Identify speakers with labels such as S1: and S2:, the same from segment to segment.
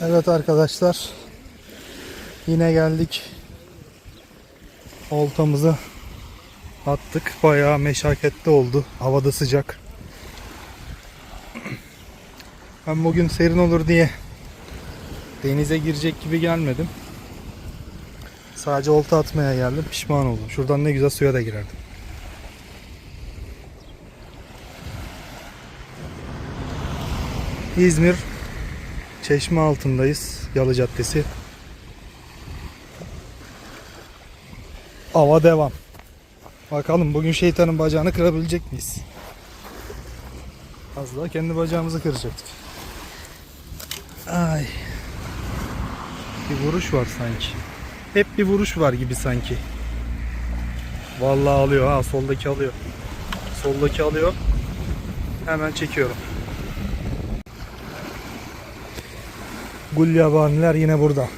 S1: Evet arkadaşlar. Yine geldik. Oltamızı attık. Bayağı meşakkatli oldu. Havada sıcak. Ben bugün serin olur diye denize girecek gibi gelmedim. Sadece olta atmaya geldim. Pişman oldum. Şuradan ne güzel suya da girerdim. İzmir Çeşme altındayız. Yalı Caddesi. Ava devam. Bakalım bugün şeytanın bacağını kırabilecek miyiz? Az daha kendi bacağımızı kıracaktık. Ay. Bir vuruş var sanki. Hep bir vuruş var gibi sanki. Vallahi alıyor ha soldaki alıyor. Soldaki alıyor. Hemen çekiyorum. Gulyabaniler yine burada.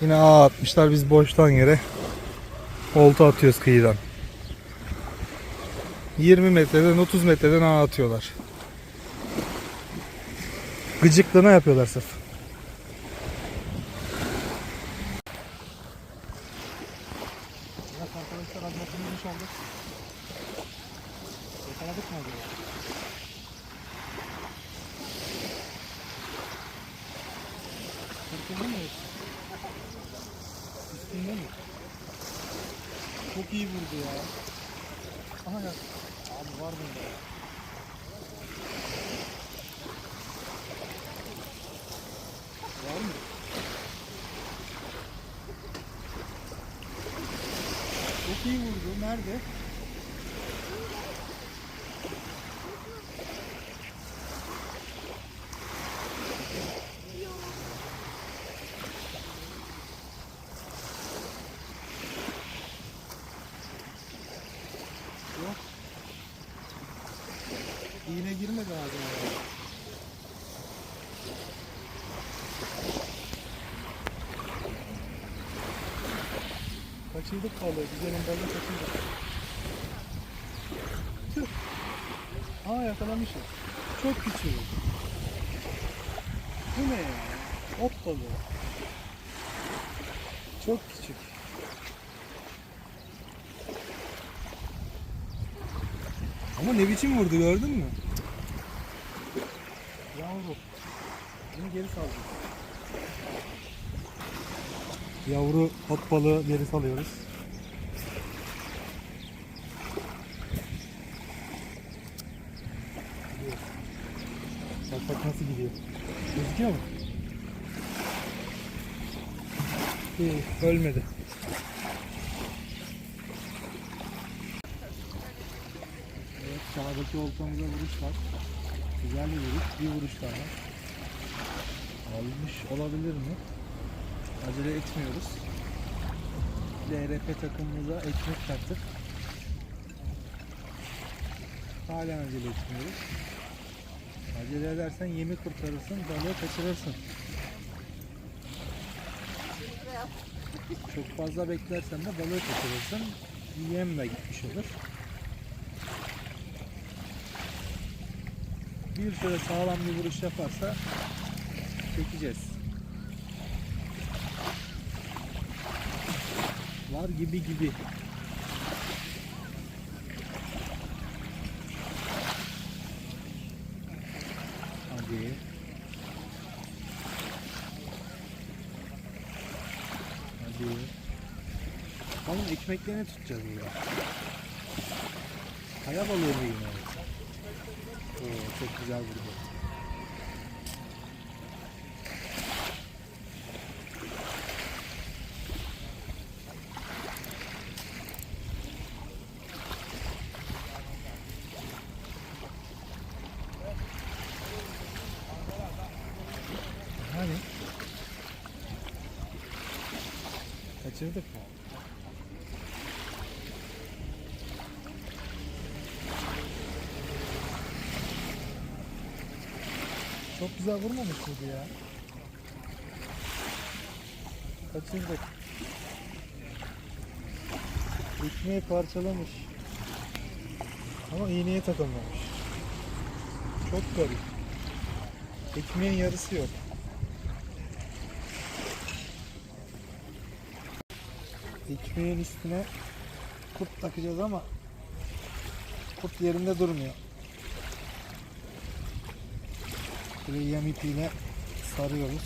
S1: Yine ağ atmışlar biz boştan yere olta atıyoruz kıyıdan. 20 metreden 30 metreden ağ atıyorlar. Gıcıklığına yapıyorlar sırf. Arkadaşlar az bakımımız oldu. Yakaladık mı acaba? Kırkında mı? Üstünde mi? Çok iyi vurdu ya. Aha ya. Abi var bunda ya. Var mı? Çok iyi vurdu. Nerede? Yok. Girmedi ağzına. Kaçırdık balığı. Güzelim balığı kaçırdık. Tüh. Aa yakalamışım. Çok küçük. Bu ne ya? Ot balığı. Çok küçük. Ama ne biçim vurdu gördün mü? Yavru. Bunu geri saldı. Yavru ot balığı geri salıyoruz. Bak bak nasıl gidiyor. Gözüküyor mu? İyi, ölmedi. Evet, sağdaki oltamıza vuruş var. Güzel bir vuruş, bir vuruş daha. Almış olabilir mi? Acele etmiyoruz. LRP takımımıza ekmek taktık. Hala acele etmiyoruz. Acele edersen yemi kurtarırsın, balığı kaçırırsın. Çok fazla beklersen de balığı kaçırırsın. Yem de gitmiş olur. Bir süre sağlam bir vuruş yaparsa çekeceğiz. Var gibi gibi. Hadi. Hadi. Tamam ekmeklerini tutacağız burada. Kaya balığı mı yine? Oo, çok güzel vurdu. Hani? Kaçırdık mı? Çok güzel vurmamış mıydı ya? Kaçırdık. İkneyi parçalamış. Ama iğneye takılmamış. Çok garip. Ekmeğin yarısı yok. Ekmeğin üstüne kurt takacağız ama kurt yerinde durmuyor. Şöyle yem ipiyle sarıyoruz.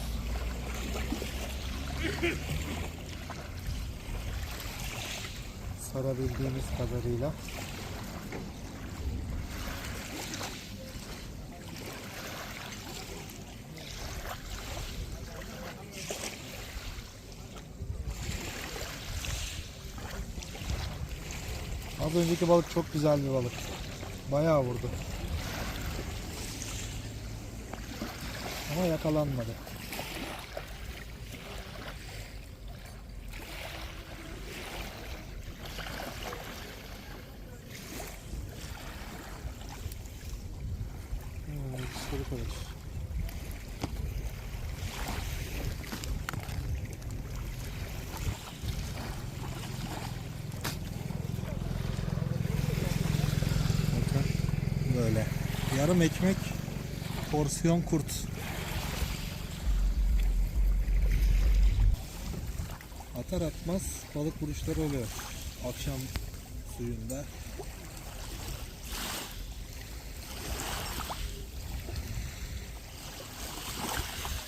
S1: Sarabildiğimiz kadarıyla. Az önceki balık çok güzel bir balık. Bayağı vurdu. Ama yakalanmadı. Hmm, böyle. Yarım ekmek porsiyon kurt. Atar atmaz balık vuruşları oluyor. Akşam suyunda.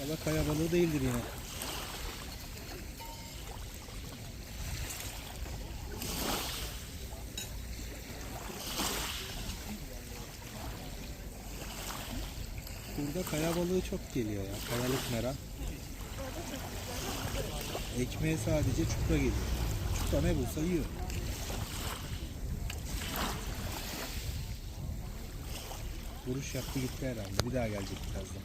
S1: Valla kaya balığı değildir yine. Burada kaya balığı çok geliyor ya. Kayalık mera. Ekmeğe sadece çupra geliyor. Çupra ne bulsa yiyor. Vuruş yaptı gitti herhalde. Bir daha gelecek birazdan.